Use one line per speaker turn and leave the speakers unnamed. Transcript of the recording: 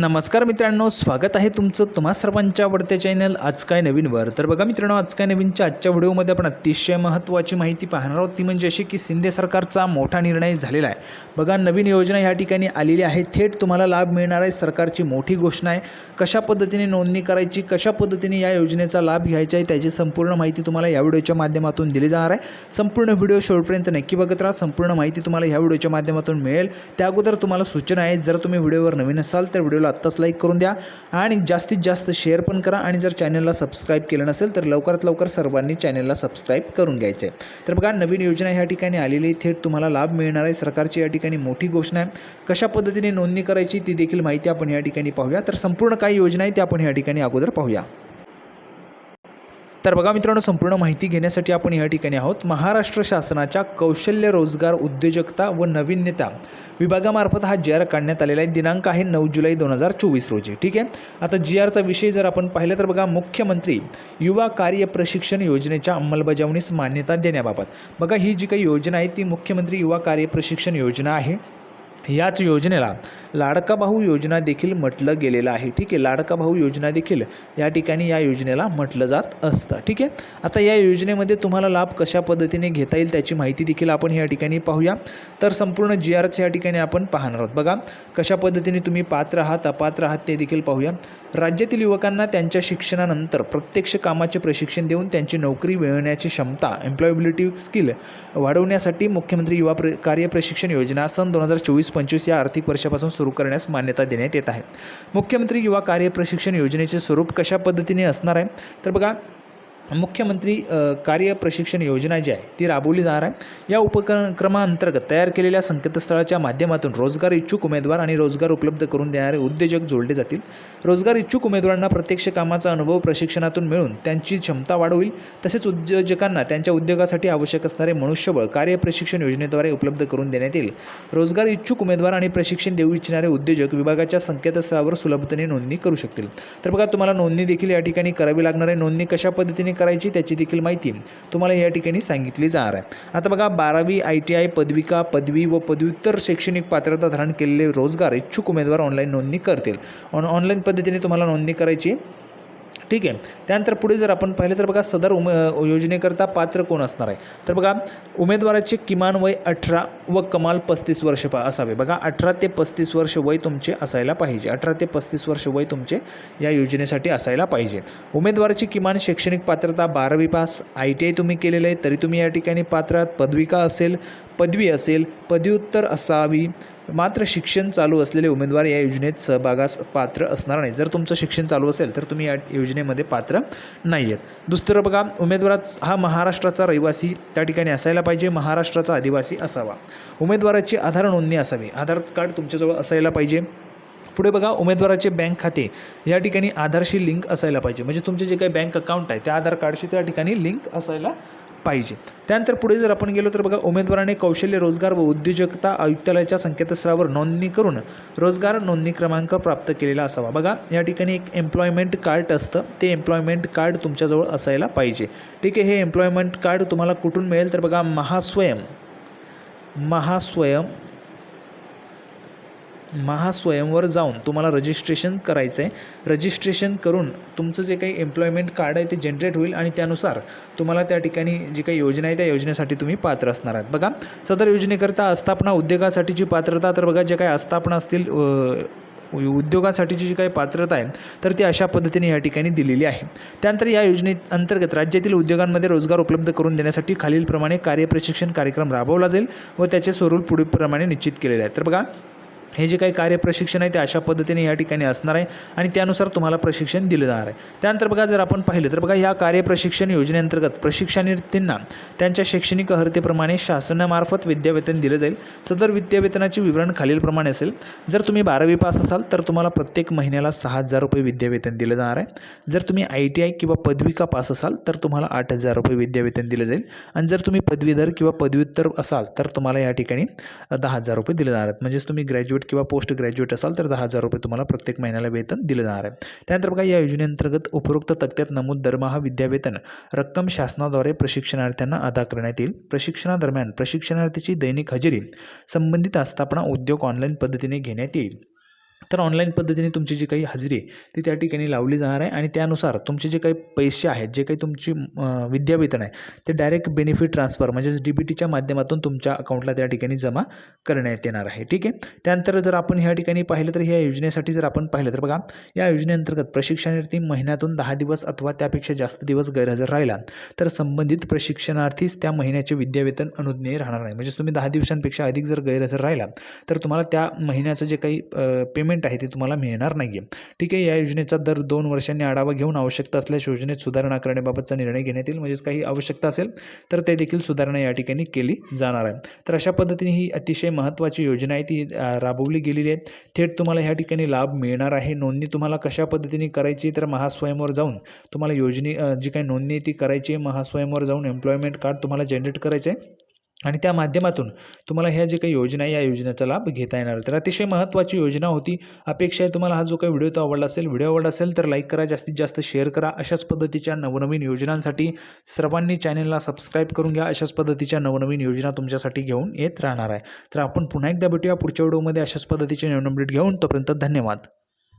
नमस्कार मित्रांनो स्वागत आहे तुमचं तुम्हा सर्वांच्या आवडत्या चॅनल आज काय नवीनवर. तर बघा मित्रांनो आज काय नवीनच्या आजच्या व्हिडिओमध्ये आपण अतिशय महत्त्वाची माहिती पाहणार आहोत. ती म्हणजे अशी की शिंदे सरकारचा मोठा निर्णय झालेला आहे. बघा नवीन योजना या ठिकाणी आलेली आहे. थेट तुम्हाला लाभ मिळणार आहे. सरकारची मोठी घोषणा आहे. कशा पद्धतीने नोंदणी करायची कशा पद्धतीने या योजनेचा लाभ घ्यायचा आहे त्याची संपूर्ण माहिती तुम्हाला या व्हिडिओच्या माध्यमातून दिली जाणार आहे. संपूर्ण व्हिडिओ शेवटपर्यंत नक्की बघत राहा. संपूर्ण माहिती तुम्हाला ह्या व्हिडिओच्या माध्यमातून मिळेल. त्या अगोदर तुम्हाला सूचना आहे. जर तुम्ही व्हिडिओवर नवीन असाल तर व्हिडिओला आत्ताच लाईक करून द्या आणि जास्तीत जास्त शेअर पण करा आणि जर चॅनलला सबस्क्राईब केलं नसेल तर लवकरात लवकर सर्वांनी चॅनलला सबस्क्राईब करून घ्यायचं. आहे तर बघा नवीन योजना ह्या ठिकाणी आलेली थेट तुम्हाला लाभ मिळणार आहे. सरकारची या ठिकाणी मोठी घोषणा आहे. कशा पद्धतीने नोंदणी करायची ती देखील माहिती आपण या ठिकाणी पाहूया. तर संपूर्ण काही योजना आहे ते आपण या ठिकाणी अगोदर पाहूया. तर बघा मित्रांनो संपूर्ण माहिती घेण्यासाठी आपण या ठिकाणी आहोत. महाराष्ट्र शासनाच्या कौशल्य रोजगार उद्योजकता व नवीन्यता विभागामार्फत हा जी आर काढण्यात आलेला आहे. दिनांक आहे नऊ जुलै दोन हजार चोवीस रोजी. ठीक आहे? आता जी आरचा विषय जर आपण पाहिलं तर बघा मुख्यमंत्री युवा कार्य प्रशिक्षण योजनेच्या अंमलबजावणीस मान्यता देण्याबाबत. बघा ही जी काही योजना आहे ती मुख्यमंत्री युवा कार्य प्रशिक्षण योजना आहे. याच योजनेला लाडका भाऊ योजना देखील म्हटलं गेलेलं आहे. ठीक आहे लाडका भाऊ योजना देखील या ठिकाणी या योजनेला म्हटलं जात असतं. ठीक आहे? आता या योजनेमध्ये तुम्हाला लाभ कशा पद्धतीने घेता येईल त्याची माहिती देखील आपण या ठिकाणी पाहूया. तर संपूर्ण जी आरच्या या ठिकाणी आपण पाहणार आहोत. बघा कशा पद्धतीने तुम्ही पात्र आहात अपात्र आहात ते देखील पाहूया. राज्यातील युवकांना त्यांच्या शिक्षणानंतर प्रत्यक्ष कामाचे प्रशिक्षण देऊन त्यांची नोकरी मिळवण्याची क्षमता एम्प्लॉयबिलिटी स्किल वाढवण्यासाठी मुख्यमंत्री युवा प्र कार्य प्रशिक्षण योजना सन दोन हजार चोवीस पंचवीस या आर्थिक वर्षापासून सुरू करण्यास मान्यता देण्यात येत आहे. मुख्यमंत्री युवा कार्य प्रशिक्षण योजनेचे स्वरूप कशा पद्धतीने असणार आहे? तर बघा मुख्यमंत्री कार्य प्रशिक्षण योजना जी आहे ती राबवली जाणार आहे. या उपक्रमाअंतर्गत तयार केलेल्या संकेतस्थळाच्या माध्यमातून रोजगार इच्छुक उमेदवार आणि रोजगार उपलब्ध करून देणारे उद्योजक जोडले जातील. रोजगार इच्छुक उमेदवारांना प्रत्यक्ष कामाचा अनुभव प्रशिक्षणातून मिळून त्यांची क्षमता वाढ होईल तसेच उद्योजकांना त्यांच्या उद्योगासाठी आवश्यक असणारे मनुष्यबळ कार्य प्रशिक्षण योजनेद्वारे उपलब्ध करून देण्यात येईल. रोजगार इच्छुक उमेदवार आणि प्रशिक्षण देऊ इच्छिणारे उद्योजक विभागाच्या संकेतस्थळावर सुलभतेने नोंदणी करू शकतील. तर बघा तुम्हाला नोंदणी देखील या ठिकाणी करावी लागणार आहे. नोंदणी कशा पद्धतीने करायची त्याची देखील माहिती तुम्हाला या ठिकाणी सांगितली जाणार आहे. आता बघा बारावी आय टी आय पदविका पदवी व पदव्युत्तर शैक्षणिक पात्रता धारण केलेले रोजगार इच्छुक उमेदवार ऑनलाईन नोंदणी करतील. ऑन ऑनलाईन पद्धतीने तुम्हाला नोंदणी करायची ठीक आहे. त्यानंतर पुढे जर आपण पाहिलं तर बघा सदर उमे योजनेकरता पात्र कोण असणार आहे? तर बघा उमेदवाराचे किमान वय अठरा व कमाल पस्तीस वर्ष पा असावे. बघा अठरा ते पस्तीस वर्ष वय तुमचे असायला पाहिजे. अठरा ते पस्तीस वर्ष वय तुमचे या योजनेसाठी असायला पाहिजे. उमेदवाराची किमान शैक्षणिक पात्रता बारावी पास आय टी आय तुम्ही केलेलं आहे तरी तुम्ही या ठिकाणी पात्रात पदविका असेल पदवी असेल पदव्युत्तर असावी. मात्र शिक्षण चालू असलेले उमेदवार या योजनेत सहभागास पात्र असणार नाही जर तुमचं शिक्षण चालू असेल तर तुम्ही या योजनेमध्ये पात्र नाही आहेत दुसरं बघा उमेदवाराच हा महाराष्ट्राचा रहिवासी त्या ठिकाणी असायला पाहिजे. महाराष्ट्राचा आदिवासी असावा. उमेदवाराची आधार नोंदणी असावी. आधार कार्ड तुमच्याजवळ असायला पाहिजे. पुढे बघा उमेदवाराचे बँक खाते या ठिकाणी आधारशी लिंक असायला पाहिजे. म्हणजे तुमचे जे काही बँक अकाउंट आहे त्या आधार कार्डशी त्या ठिकाणी लिंक असायला पाहिजे. त्यानंतर पुढे जर आपण गेलो तर बघा उमेदवाराने कौशल्य रोजगार व उद्योजकता आयुक्तालयाच्या संकेतस्थळावर नोंदणी करून रोजगार नोंदणी क्रमांक प्राप्त केलेला असावा. बघा या ठिकाणी एक एम्प्लॉयमेंट कार्ड असतं. ते एम्प्लॉयमेंट कार्ड तुमच्याजवळ असायला पाहिजे. ठीक आहे हे एम्प्लॉयमेंट कार्ड तुम्हाला कुठून मिळेल? तर बघा महास्वयं. महास्वयं महास्वयंवर जाऊन तुम्हाला रजिस्ट्रेशन करायचं आहे रजिस्ट्रेशन करून तुमचं जे काही एम्प्लॉयमेंट कार्ड आहे ते जनरेट होईल आणि त्यानुसार तुम्हाला त्या ठिकाणी जी काही योजना आहे त्या योजनेसाठी तुम्ही पात्र असणार आहात. बघा सदर योजनेकरता आस्थापना उद्योगासाठीची पात्रता तर बघा जे काही आस्थापना असतील उद्योगासाठीची जी काही पात्रता आहे तर ती अशा पद्धतीने या ठिकाणी दिलेली आहे. त्यानंतर या योजनेत अंतर्गत राज्यातील उद्योगांमध्ये रोजगार उपलब्ध करून देण्यासाठी खालीलप्रमाणे कार्यप्रशिक्षण कार्यक्रम राबवला जाईल व त्याचे स्वरूप पुढीलप्रमाणे निश्चित केलेले आहे तर बघा हे जे काही कार्यप्रशिक्षण आहे ते अशा पद्धतीने या ठिकाणी असणार आहे आणि त्यानुसार तुम्हाला प्रशिक्षण दिलं जाणार आहे. त्यानंतर बघा जर आपण पाहिलं तर बघा या कार्यप्रशिक्षण योजनेअंतर्गत प्रशिक्षणार्थींना त्यांच्या शैक्षणिक अर्हतेप्रमाणे शासनामार्फत विद्यावेतन दिलं जाईल. सदर विद्यावेतनाचे विवरण खालीलप्रमाणे असेल. जर तुम्ही बारावी पास असाल तर तुम्हाला प्रत्येक महिन्याला सहा हजार रुपये विद्यावेतन दिलं जाणार आहे. जर तुम्ही आय टी आय किंवा पदविका पास असाल तर तुम्हाला आठ हजार रुपये विद्यावेतन दिलं जाईल. आणि जर तुम्ही पदवीधर किंवा पदव्युत्तर असाल तर तुम्हाला या ठिकाणी दहा हजार रुपये दिले जाणार आहेत. म्हणजेच तुम्ही ग्रॅज्युएट किंवा पोस्ट ग्रॅज्युएट असाल तर दहा हजार रुपये तुम्हाला प्रत्येक महिन्याला वेतन दिलं जाणार आहे. त्यानंतर बघा या योजनेअंतर्गत उपरोक्त तक्त्यात नमूद दरमहा विद्यावेतन रक्कम शासनाद्वारे प्रशिक्षणार्थ्यांना अदा करण्यात येईल. प्रशिक्षणादरम्यान प्रशिक्षणार्थीची दैनिक हजेरी संबंधित आस्थापना उद्योग ऑनलाईन पद्धतीने घेण्यात येईल. तर ऑनलाईन पद्धतीने तुमची जी काही हजेरी आहे ती त्या ठिकाणी लावली जाणार आहे. आणि त्यानुसार तुमचे जे काही पैसे आहेत जे काही तुमची विद्यावेतन आहे ते डायरेक्ट बेनिफिट ट्रान्सफर म्हणजेच डी बी टीच्या माध्यमातून तुमच्या अकाउंटला त्या ठिकाणी जमा करण्यात येणार आहे. ठीक आहे? त्यानंतर जर आपण ह्या ठिकाणी पाहिलं तर ह्या योजनेसाठी जर आपण पाहिलं तर बघा या योजनेअंतर्गत प्रशिक्षणार्थी महिन्यातून दहा दिवस अथवा त्यापेक्षा जास्त दिवस गैरहजर राहिला तर संबंधित प्रशिक्षणार्थीच त्या महिन्याचे विद्यावेतन अनुज्ञेय राहणार नाही. म्हणजेच तुम्ही दहा दिवसांपेक्षा अधिक जर गैरहजर राहिला तर तुम्हाला त्या महिन्याचं जे काही पेमेंट आहे ते तुम्हाला मिळणार नाही आहे ठीक आहे या योजनेचा दर दोन वर्षांनी आढावा घेऊन आवश्यकता असल्यास योजनेत सुधारणा करण्याबाबतचा निर्णय घेण्यात येईल. म्हणजेच काही आवश्यकता असेल तर ते देखील सुधारणा या ठिकाणी केली जाणार आहे. तर अशा पद्धतीने ही अतिशय महत्त्वाची योजना आहे ती राबवली गेलेली आहे. थेट तुम्हाला ह्या ठिकाणी लाभ मिळणार आहे. नोंदणी तुम्हाला कशा पद्धतीने करायची तर महास्वयंवर जाऊन तुम्हाला योजने जी काही नोंदणी आहे ती करायची आहे. महास्वयंवर जाऊन एम्प्लॉयमेंट कार्ड तुम्हाला जनरेट करायचं आहे. आणि त्या माध्यमातून तुम्हाला ह्या जे काही योजना आहे या योजनेचा लाभ घेता येणार आहे. तर अतिशय महत्त्वाची योजना होती. अपेक्षा आहे तुम्हाला हा जो काही व्हिडिओ तो आवडला असेल व्हिडिओ आवडला असेल तर लाईक करा जास्तीत जास्त शेअर करा. अशाच पद्धतीच्या नवनवीन योजनांसाठी सर्वांनी चॅनलला सबस्क्राईब करून घ्या. अशाच पद्धतीच्या नवनवीन योजना तुमच्यासाठी घेऊन येत राहणार आहे. तर आपण पुन्हा एकदा भेटूया पुढच्या व्हिडिओमध्ये. अशाच पद्धतीचे नवीन अपडेट घेऊन तोपर्यंत धन्यवाद.